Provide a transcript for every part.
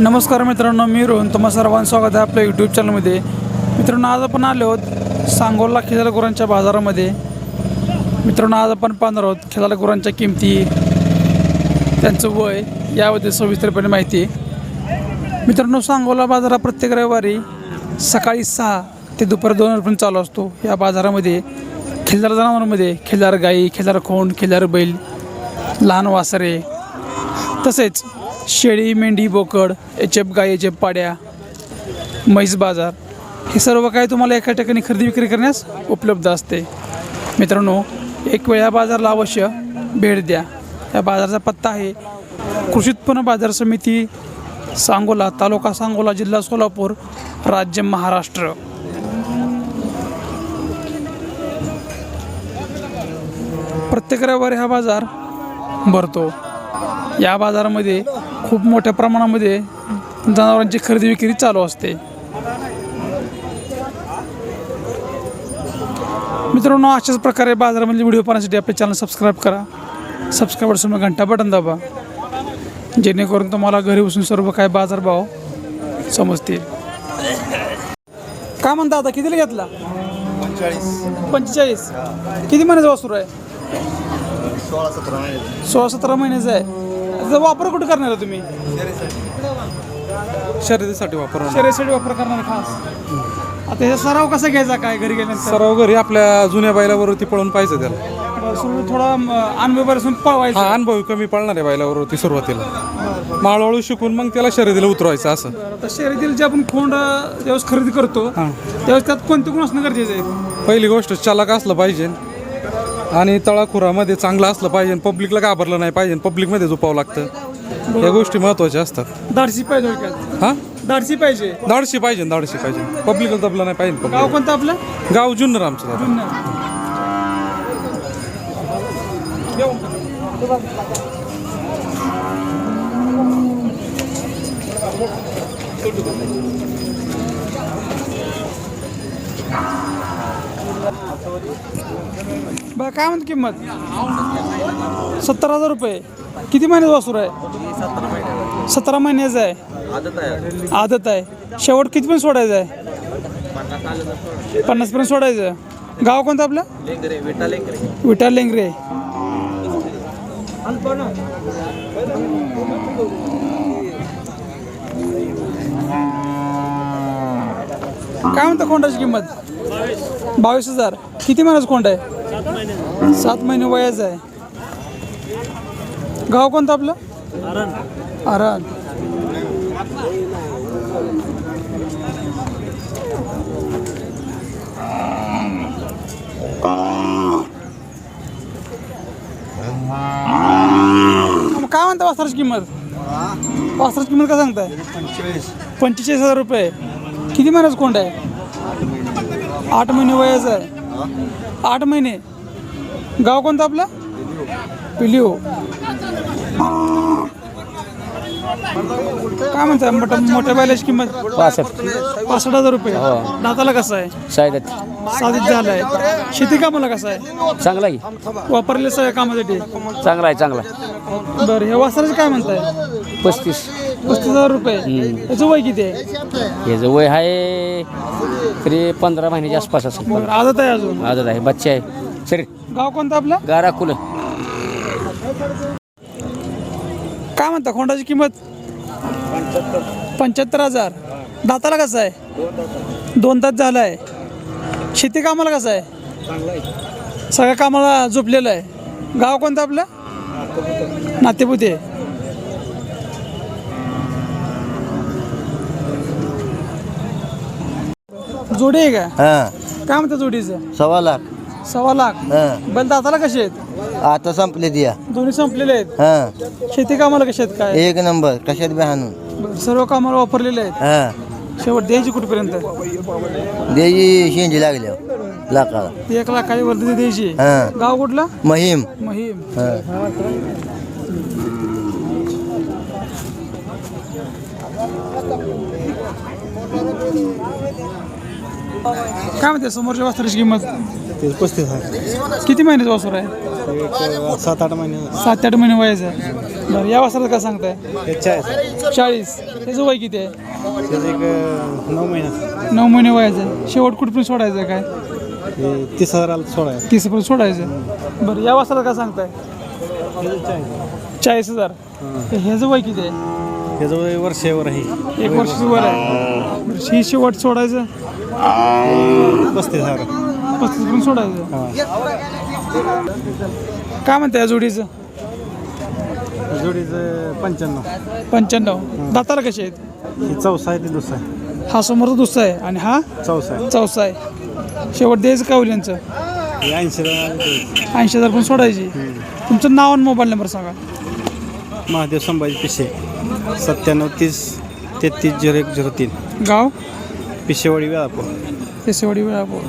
नमस्कार मित्रांनो मी रोहन. तुम्हा सर्वांचं स्वागत आहे आपल्या यूट्यूब चॅनलमध्ये मित्रांनो आज आपण आलो आहोत सांगोला खिलार गुरांच्या बाजारामध्ये. मित्रांनो आज आपण पाहणार आहोत खिलार गुरांच्या किमती त्यांचं वय याबद्दल सविस्तरपणे माहिती मित्रांनो सांगोला बाजार हा प्रत्येक रविवारी सकाळी सहा ते दुपारी दोन वाजेपर्यंत चालू असतो. या बाजारामध्ये खिल्लार जनावरांमध्ये खिल्लार गाई खिल्लार खोंड खिल्लार बैल लहान वासरे तसेच शेळी मेंढी बोकड एच गाय एच पाड्या म्हैस बाजार हे सर्व काही तुम्हाला एका ठिकाणी खरेदी विक्री करण्यास उपलब्ध असते. मित्रांनो एक वेळ या बाजाराला अवश्य भेट द्या. या बाजाराचा पत्ता आहे कृषी उत्पन्न बाजार समिती सांगोला तालुका सांगोला जिल्हा सोलापूर राज्य महाराष्ट्र. प्रत्येक रविवारी हा बाजार भरतो. या बाजारामध्ये खूप मोठ्या प्रमाणामध्ये जनावरांची खरेदी विक्री चालू असते. मित्रांनो अशाच प्रकारे बाजारामधले व्हिडिओ पाहण्यासाठी आपले चॅनल सबस्क्राईब करा. सबस्क्राईब समोर घंटा बटन दाबा. जेणेकरून तुम्हाला घरी बसून सर्व काय बाजारभाव समजतील. काय म्हणता आता कितीला घेतला? पंचेचाळीस. किती महिन्याचा वासूर आहे. सोळा सतरा महिन्याचा आहे. त्याचा वापर कुठे करणार आहे तुम्ही? शर्यतीसाठी. वापरणार शर्यतीसाठी वापर करणार खास. आता ह्याचा सराव कसा घ्यायचा काय घरी गेल्यानंतर? सर्व घरी आपल्या जुन्या बैलावरती पळून पाहिजे त्याला. सुरू थोडा म, अनुभव असून हा पळवायचा अनुभवी कमी पळणार आहे बैलावरती सुरुवातीला. माळवळू शिकून मग त्याला शर्यतीला उतरवायचं असं. आता शर्यतीला जे आपण खोंड ज्यावेळेस खरेदी करतो त्यावेळेस त्यात कोणते गुण असणं गरजेचं आहे? पहिली गोष्ट चालक असलं पाहिजे. आणि तळाखुरामध्ये चांगलं असलं पाहिजे पब्लिकला घाबरलं नाही पाहिजे पब्लिकमध्ये झोपावं लागतं. या गोष्टी महत्त्वाच्या असतात. धाडसी पाहिजे हा? धाडसी पाहिजे. धाडशी पाहिजे धाडशी पाहिजे. पब्लिकला दबलं नाही पाहिजे गाव. कोणतं आपलं? गाव जुन्नर आमचं दादा. बरं काय म्हणते किंमत? सत्तर हजार रुपये. किती महिन्यात वासूर आहे? सतरा महिन्याचं आहे. आदत आहे. शेवट किती पण सोडायचं आहे? पन्नास पर्यंत सोडायचं गाव कोणतं आपलं? विटा लेंगरे. काय म्हणतं कोंडाची किंमत? बावीस हजार. किती महिन्याचं कोंड आहे? सात महिने वयाचं आहे. गाव कोणतं आपलं? मग काय म्हणता वासराची किंमत? वासराची किंमत काय सांगताय? पंचेचाळीस हजार रुपये. किती महिन्याचं कोंड आहे? आठ महिने वयाचं आहे. आठ महिने. गाव कोणतं आपलं? पिलिओ काय म्हणताय? मोठ्या मोठ्या बैलाची किंमत? पासष्ट. पासष्ट हजार रुपये. दाताला कसं आहे? शाळेत साधित झालं आहे. शेती कामाला कसं आहे? चांगला आहे. वापरले सगळ्या कामासाठी? चांगला आहे चांगला बरं हे वासराचे काय म्हणताय? पस्तीस. पस्तीस हजार रुपये. याचं वय किती आहे? याचं वय आहे तरी पंधरा महिन्याच्या आसपास असेल. बरं आदत आहे अजून? आजच आहे बच्चे आहे. सर गाव कोणतं आपलं? गारा कुल काय म्हणता खोंडाची किंमत? पंच्याहत्तर हजार. दाताला कसं आहे? दोन तास झालं आहे शेती कामाला कसं आहे? सगळ्या कामाला झोपलेलं आहे. गाव कोणतं आपलं? नातेपुते. जोडी आहे का? हा. काय म्हणतं जोडीचं? सव्वा लाख. सव्वा लाख. हा. बैल दाताला कसे आहेत? आता संपले द्या दोन्ही संपलेले आहेत? हा. शेती कामाला कसे आहेत काय? एक नंबर. कशात बी हाणून बरं, सर्व कामाला वापरलेले आहेत? हा. शेवट द्यायची कुठपर्यंत? द्यायची शेंजी लागल्या. लाखाला. एक लाखाची वर्दी द्यायची. हा. गाव कुठला? महिम. महिम. हा. काय म्हणते समोरच्या वासराची किंमत? पस्तीस हजार. किती महिन्याचा वासर आहे? एक सात आठ महिने सात आठ महिने वयाचं आहे. बरं या वासराचं काय सांगताय? आहे चाळीस. त्याचं वय किती आहे? त्याचं एक अं, नऊ महिना नऊ महिने वयाचं आहे. शेवट कुठपर्यंत सोडायचं आहे काय? हे तीस हजाराला सोळा आहे तीसपर्यंत सोडायचं आहे. बरं या वासराचं काय सांगताय? चाळीस. हजार. ह्याचं वय किती आहे? त्याचं वय वर्षावर आहे. एक वर्षाची वर आहे. बरं, ही शेवट सोडायचं? पस्तीस हजार. पस्तीसपर्यंत सोडायचं? काय म्हणताय या जोडीचं? जोडीचं पंच्याण्णव. पंच्याण्णव. दाताला कसे आहेत? ही चौसा आहे ती दुसरा आहे. हा समोरचा दुसरा आहे. आणि हा? चौसा आहे. चौसा आहे. शेवट द्यायचं का होईल यांचं ही ऐंशी हजार ऐंशी हजार पण सोडायची. तुमचं नाव आणि मोबाईल नंबर सांगा. महादेव संभाजी पिशे सत्त्याण्णव तीस तेहतीस झिरो एक झिरो तीन. गाव? पिशेवाडी वेळापूर. केसेवाडी वेळापूर.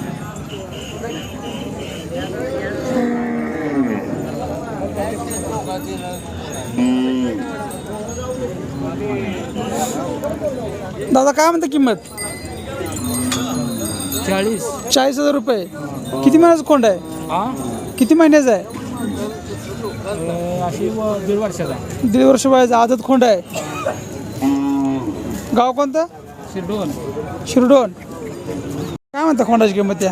दादा काय म्हणता किंमत? चाळीस. चाळीस हजार रुपये. किती महिन्याचा कोंड आहे? किती महिन्याचा आहे? अशी दीड वर्षाचा दीड वर्ष वयाचा आदत खोंड आहे. गाव कोणतं? शिरडोन. शिरडोन. काय म्हणता खोंडाची किंमत त्या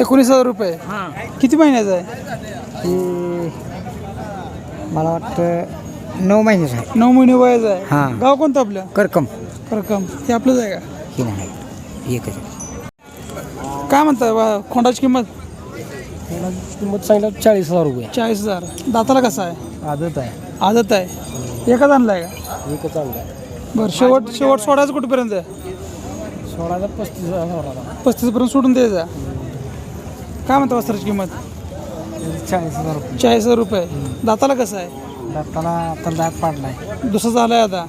एकोणीस हजार रुपये. हां. किती महिन्याचा आहे? मला वाटतं नऊ महिन्याचं आहे. नऊ महिने वयाचा आहे. हां. गाव कोणतं आपलं? करकम. रक्कम हे आपलंच आहे का? ही नाही. एकच. काय म्हणता खोंडाची किंमत? किंमत सांगितलं चाळीस हजार रुपये. चाळीस हजार. दाताला कसा आहे? आदत आहे. आदत आहे. एकच आणलाय का? एकच चांगलं आहे बरं शेवट शेवट सोडायचं कुठपर्यंत सोळाचा पस्तीस हजार सोळाचा पस्तीसपर्यंत सोडून द्यायचा काय म्हणता वस्त्राची किंमत? चाळीस हजार रुपये. चाळीस हजार रुपये. दाताला कसं आहे? दाताला आता दात पाडलाय. दुसरं झालंय आता.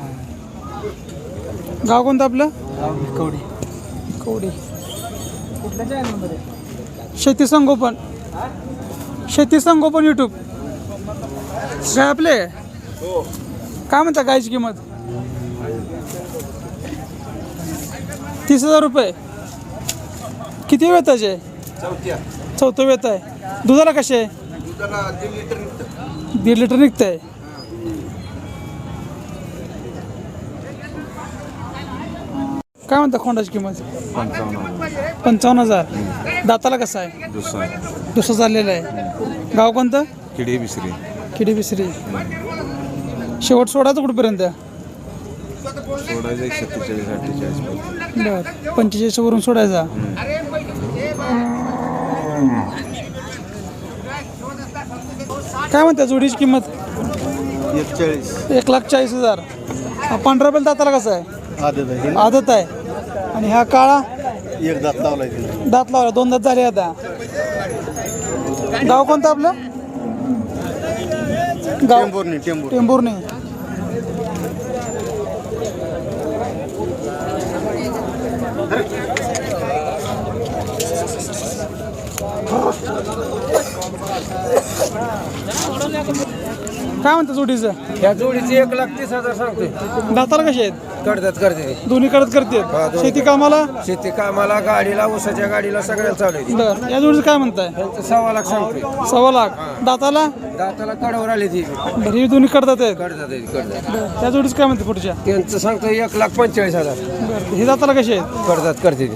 गाव कोणतं आपलं? कवडी कवडी शेती संगोपन. शेती संगोपन यूट्यूब काय आपले? काय म्हणता गायची किंमत? तीस हजार रुपये. किती वेताचे चौथं वेत आहे. दुधाला कसे? आहे दीड लिटर निघत. आहे काय म्हणता खोंडाची किंमत? पंचावन्न हजार. दाताला कसं आहे? दुसरा दुसरं चाललेलं आहे. गाव कोणतं? किडी बिसरी. किडी बिसरी. शेवट सोडायचं कुठपर्यंत? सोडायचं एक सत्तेचाळीस अठ्ठेचाळीस पर्यंत. बरं. पंचेचाळीस वरून सोडायचा? काय म्हणता जोडीची किंमत? एकचाळीस. एक लाख चाळीस हजार. हा पांढरा बेल दाताला कसा आहे? आदत आहे. आदत आहे. आणि हा काळा? एक दात लावलाय दात लावला दोन दात झाले आता. गाव कोणतं आपलं? गाव टेंभूर टेंभुर्णी. काय म्हणतं जोडीचं? या जोडीचे एक लाख तीस हजार सांगतोय दाताला कसे आहेत? करतात करते. दोन्ही करत करते. शेती कामाला? शेती कामाला गाडीला ऊसाच्या गाडीला सगळ्याला चालू आहे. बर. या जोडीचं काय म्हणताय? त्यांचं सव्वा लाख सांगतोय. सव्वा लाख. दाताला? दाताला कडावर आली ती. बरं ही दोन्ही करतात आहेत. बरं. त्या जोडीचं काय म्हणते पुढच्या? त्यांचं सांगतोय एक लाख पंचेचाळीस हजार. बरं. हे दाताला कसे आहेत? करतात करते ती.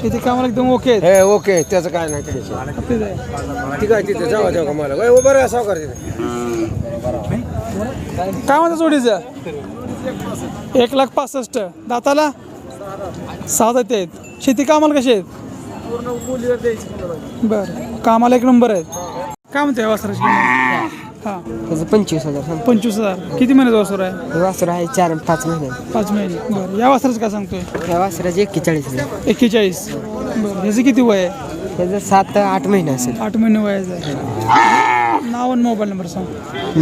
शेती कामाला एकदम ओके आहेत. हे ओके त्याचं काय नाही टेन्शन. ठीक आहे. तिथे जावा जाऊ का मला उभं राहा सावकार तिथे. काय म्हणता जोडीचं? एक लाख पासष्ट. दाताला? सहा दाते आहेत शेती कामाला कशी आहेत? बरं. कामाला एक नंबर आहेत. काय म्हणते वासराची हां. त्याचं पंचवीस हजार सांग पंचवीस हजार. किती महिन्याचा वासर आहे? वासर आहे चार पाच महिने. पाच महिने. बरं. या वासराचं काय सांगतोय? या वासराचे एक्केचाळीस हजार. एक्केचाळीस. बरं. ह्याचं किती वय आहे? त्याचं सात आठ महिने असेल. आठ महिने वयाचं आहे. नाव आणि मोबाईल नंबर सांग.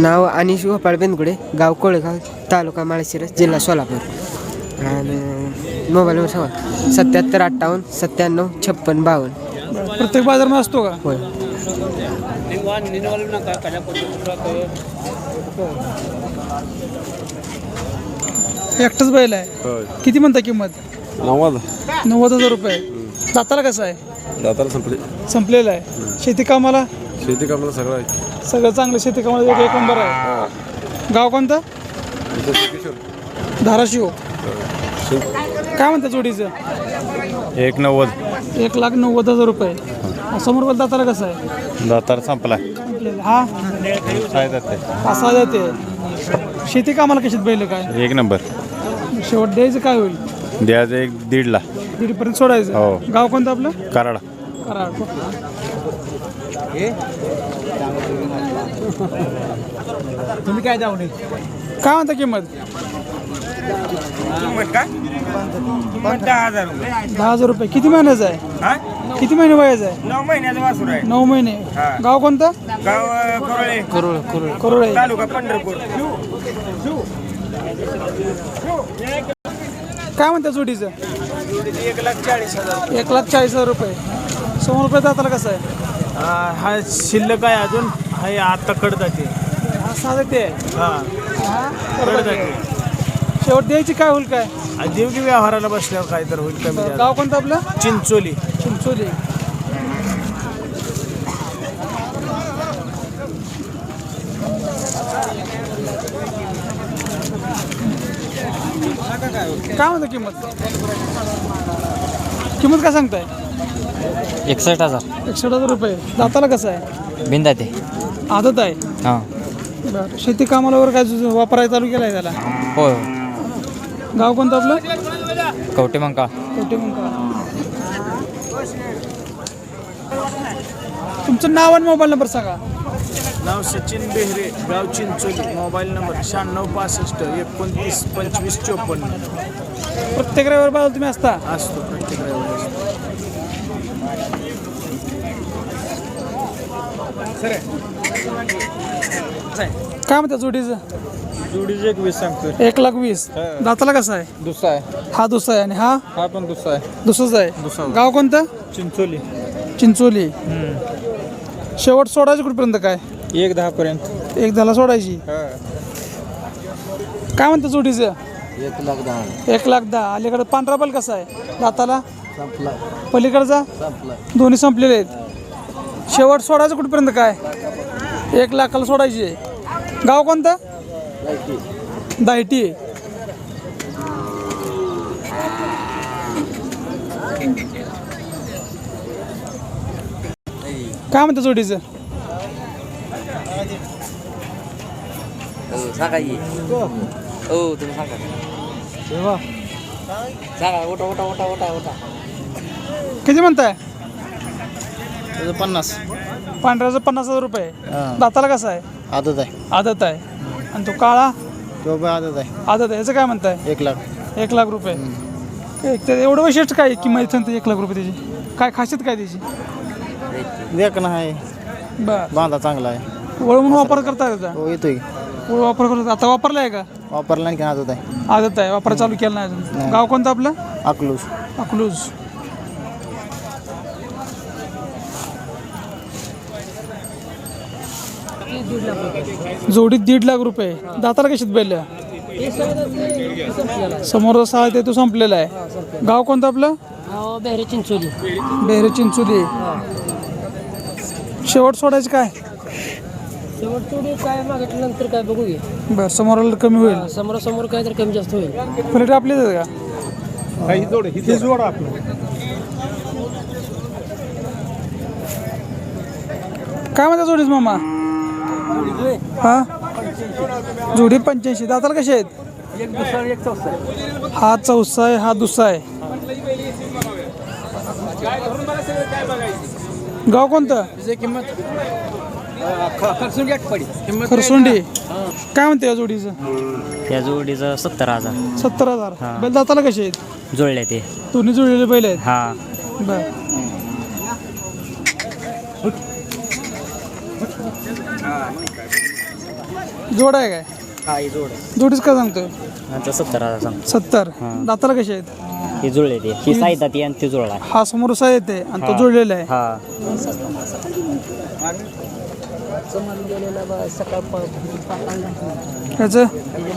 नाव अनिश गोपाळ बेनगुडे गाव कोळेगाव तालुका माळशिरस जिल्हा सोलापूर. आणि मोबाईल नंबर सांगा. सत्याहत्तर अठ्ठावन्न सत्त्याण्णव छप्पन बावन्न. प्रत्येक बाजारामध्ये असतो का? होय. एकटाच बैल आहे. किती म्हणता किंमत? नव्वद. नव्वद हजार रुपये. दाताला कसं आहे? दाताला संपले. संपलेलं आहे. शेती कामाला? शेती कामाला सगळं आहे. सगळं चांगलं शेती कामाला एक एक नंबर आहे. गाव कोणतं? धाराशिव. काय म्हणता जोडीचं? एक नव्वद. एक लाख नव्वद हजार रुपये. समोर बोलता दाताला कसं आहे? दातार संपला. हा? काय जाते सहा जाते शेती कामाला कशात बैल काय? एक नंबर. शेवट द्यायचं काय होईल? द्यायचं एक दीडला. दीडपर्यंत सोडायचं. हो. गाव कोणतं आपलं? कराड. कराड. तुम्ही काय जाऊ नये काय म्हणता किंमत? दहा हजार रुपये. दहा हजार रुपये. किती महिन्याचं आहे? किती महिने वयाचं आहे? नऊ महिन्याचा वासूर आहे. नऊ महिने. गाव कोणतं? गाव करोळे. करोड आहे तालुका पंढरपूर. काय म्हणता जोडीचं एक लाख चाळीस हजार. एक लाख चाळीस हजार रुपये. समोर रुपये दाताला कसं आहे? हा शिल्लक आहे अजून. हा आता कडतात हा साधं ते. हा हा कडदाते. शेवट द्यायची काय होईल काय? देव की व्यवहाराला बसल्यावर काय तर होईल कमी जास्त. गाव कोणतं आपलं? चिंचोली. चिंचोली. काय म्हणतो किंमत? किंमत काय सांगताय? एकसष्ट हजार. एकसष्ट हजार रुपये. दाताला कसं आहे? बिंदा ते. आदत आहे? हां. बरं. शेती कामाला वगैरे काय जुज- वापरायला चालू केलं आहे त्याला? होय. गाव कोणतं आपलं? कवटे मंका कोटे मुंका तुमचं नाव आणि मोबाईल नंबर सांगा. नाव सचिन बेहरे गाव चिंचोली मोबाईल नंबर शहाण्णव पासष्ट एकोणतीस पंचवीस चोपन्न. प्रत्येक रविवार बाजूला तुम्ही असता? असतो. काय म्हणता जोडीचं? जोडीचे एक वीस सांगतोय. एक लाख वीस. दाताला कसा आहे? दुसरा आहे. हा दुसरा आहे आणि हा? हा पण दुसरा आहे. दुसराच आहे. गाव कोणतं? चिंचोली. चिंचोली. शेवट सोडायची कुठपर्यंत काय? एक दहा पर्यंत एक झाला सोडायची? काय म्हणतं जोडीचं? एक लाख दहा. एक लाख दहा. अलीकडे पांढरा बल कसा आहे? दाताला? संपला पलीकडचा? संपला दोन्ही संपलेले आहेत. शेवट सोडायचं कुठपर्यंत काय? एक लाखाला सोडायची आहे. गाव कोणतं? दायटी. काय म्हणतं जोडीचं? सांगा हो तुम्ही सांगा. सांगा ओटा ओटा ओटा ओटा ओटा किती म्हणताय? पन्नास. पांढऱ्याचं पन्नास हजार रुपये. दाताला कसा आहे? आदत आहे. आदत आहे. आणि तो काळा? तो पण आदत आहे. आदत आहे. याचं काय म्हणताय? एक लाख. एक लाख रुपये. एक तर एवढं वैशिष्ट्य काय आहे किंमत सांगते एक लाख रुपये त्याची? काय खासियत काय त्याची? देखणं आहे. बर. बांधा चांगला आहे. वळ म्हणून वापर करता त्याचा? तो येतोय. वळ वापर करतो. आता वापरला आहे का? वापरला आणखी आदत आहे. आदत आहे. वापर चालू केला नाही अजून. गाव कोणतं आपलं? अकलूज. जोडीत दीड लाख रुपये. दाताला कशीत बैल समोर सहा ते तो संपलेला आहे. गाव कोणतं आपलं? बेहरे चिंचोली. बेहरे चिंचोली. शेवट सोडायचं काय? शेवट थोडी काय मागितल्यानंतर काय बघू घे बरं समोर कमी होईल. समोरासमोर काय तर कमी जास्त होईल. प्लेट आपलीच आहे का? काय म्हणता जोडीच मामा? हा? जोडी पंच्याऐंशी. दाताला कसे आहेत? एक दुसरा एक चौथा हा चौसा आहे हा दुसरा आहे गाव कोणतं खरसुंडी. काय म्हणते या जोडीचं? या जोडीचं सत्तर हजार. सत्तर हजार. बैल दाताला कसे आहेत? जुळले ते. दोन्ही जुळलेले बैल आहेत. हा. बर. जोड आहे काय? हा जोड जोडीच काय सांगतोय? यांचं सत्तर हजार सांग सत्तर? दाताला कसे आहेत? ही जुळले ते. ही साईदा ती आणि ती जुळला हा समोर सा येते आणि तो जोडलेला आहे. हा. त्याचं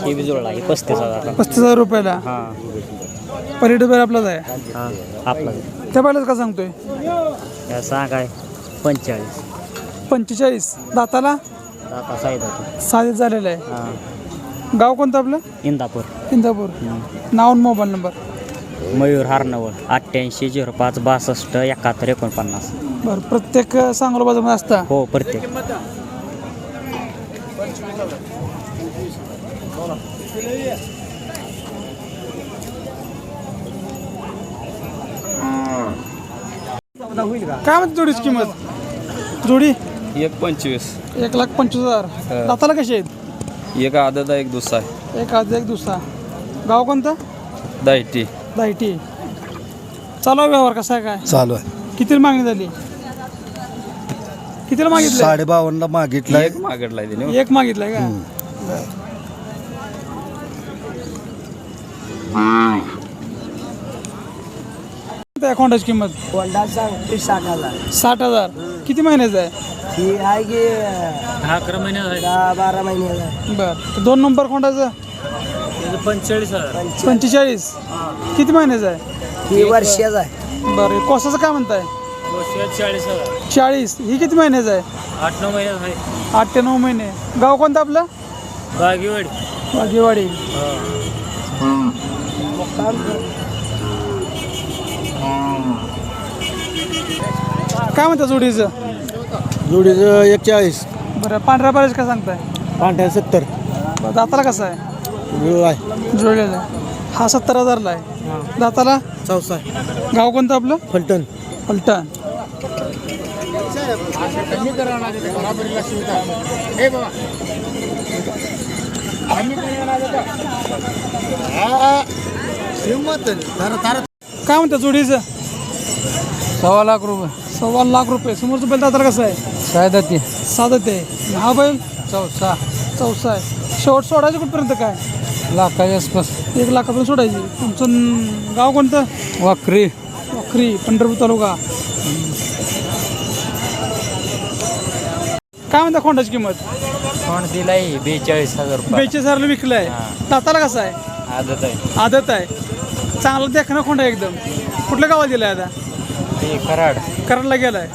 ही बी जुळला ही पस्तीस हजार. पस्तीस हजार रुपयाला? हा. पर्यटक बैल आपलाच आहे. हा आपला त्या बैलाच का सांगतोय? या सांगाय पंचेचाळीस. पंचेचाळीस. दाताला? आता साईद होते साधे झालेलं आहे. हां. गाव कोणतं आपलं? इंदापूर. इंदापूर. नाव आणि मोबाईल नंबर? मयूर हारनवळ अठ्ठ्याऐंशी झिरो पाच बासष्ट एकाहत्तर एकोणपन्नास. बरं प्रत्येक सांगोला बाजारमध्ये असता? हो प्रत्येक. काय म्हणते जोडीची किंमत? जोडी? एक पंचवीस. एक लाख पंचवीस हजार. दाताला कशी आहेत? एक आदत एक दुसरा. आहे एक आज एक दुसरा. गाव कोणतं? दायटी. दायटी. चालू आहे व्यवहार कसा आहे काय? चालू आहे. कितीला मागणी झाली? कितीला मागितलं साडेबावन्नला मागितलाय. एक मागडलाय तिने. एक मागितलंय का? त्या खोंडाची किंमत? साठ हजार. साठ हजार. किती महिन्याचं आहे? ही आहे की अकरा महिने दहा बारा महिने बरं. दोन नंबर खोंडाचं पंचेचाळीस हजार. पंचेचाळीस. किती महिन्याचं आहे? ही वर्षाचा आहे. बरं कोसाचं काय म्हणताय? चाळीस हजार. चाळीस. ही किती महिन्याचं आहे? आठ नऊ महिन्यात आहे आठ ते नऊ महिने. गाव कोणतं आपलं? बागेवाडी. वाघेवाडी काय म्हणता जोडीचं? जोडीचं एकचाळीस. बरं पांढऱ्या पाऱ्याचं काय सांगताय? पांढऱ्या सत्तर. दाताला कसं आहे? वेळ आहे. जुळलेला आहे हा सत्तर हजारला आहे. दाताला? चौसा गाव कोणतं आपलं? फलटण. पलटण काय म्हणता जोडीचं? सव्वा लाख रुपये. सव्वा लाख रुपये. समोरचं बैल दाताला कसं आहे? सायदा ते. साधत आहे हा बैल? चौसा चौसा आहे. शेवट सोडायचं कुठपर्यंत काय? लाखाच्या आसपास. एक लाखापर्यंत सोडायची. तुमचं न- गाव कोणतं? वाकरी. वखरी पंढरपूर तालुका. काय म्हणता खोंडाची किंमत? कोण दिलाय? बेचाळीस हजार बेचाळीस हजारला विकलाय. दाताला कसं आहे? आदत आहे. आदत आहे. चांगला देखणं खोंड आहे एकदम. कुठल्या गावात दिलाय आता? ते कराड. कराडला गेलाय.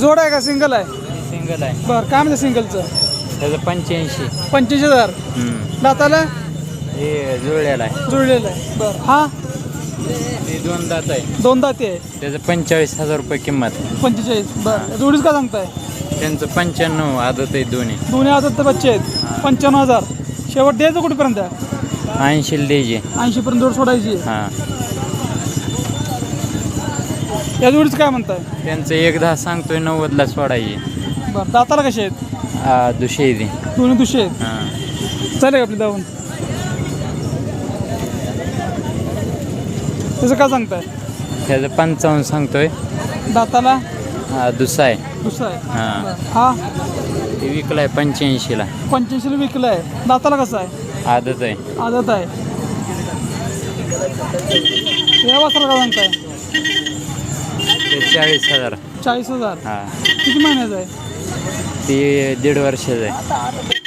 जोड आहे का? सिंगल आहे? सिंगल आहे. बरं काय म्हणते सिंगलचं? त्याचं पंच्याऐंशी. पंच्याऐंशी हजार. दाताला? हे जुळलेलं आहे. जुळलेलं आहे. बरं हा? ते दोन दात आहे. दोन दाते आहे. त्याचं पंचेचाळीस हजार रुपये किंमत. पंचेचाळीस. बरं जोडीच का सांगताय? त्यांचं पंच्याण्णव आदत आहे दोन्ही. दोन्ही आदत बच्चे आहेत. पंच्याण्णव हजार. शेवट द्यायचं कुठेपर्यंत? ऐंशीला द्यायचे. ऐंशीपर्यंत जोड सोडायची. हां. या जोडीचं काय म्हणताय? त्यांचं एक दहा सांगतोय नव्वदला सोडायचे. बरं दाताला कसे आहेत? आ, दुशेरी दोन्ही दुसरे आहेत? हां. चालेल का आपली धावून त्याचं काय सांगताय? त्याचं पंचावन्न सांगतोय. दाताला? आ, दुसरा आहे. दुसरा आहे. हां. बरं. हा. ते विकलाय पंच्याऐंशीला पंच्याऐंशीला विकला आहे दाताला कसा आहे? आदत आहे. आदत आहे. या काय सांगताय ते चाळीस हजार. चाळीस हजार. हां. किती महिन्याचं आहे? ते दीड वर्षाचं आहे.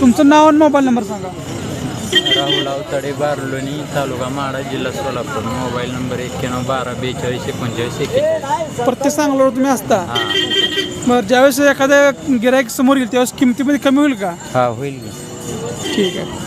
तुमचं नाव आणि मोबाईल नंबर सांगा. राहुल अवताडे बारलोणी तालुका माडा जिल्हा सोलापूर. मोबाईल नंबर एक्क्याण्णव बारा बेचाळीस एकोणचाळीस एक्केचाळीस. प्रत्येक सांगल्यावर तुम्ही असता. हां. बरं ज्यावेळेस एखाद्या गिराईक समोर येईल त्यावेळेस किमतीमध्ये कमी होईल का? हा होईल की. ठीक आहे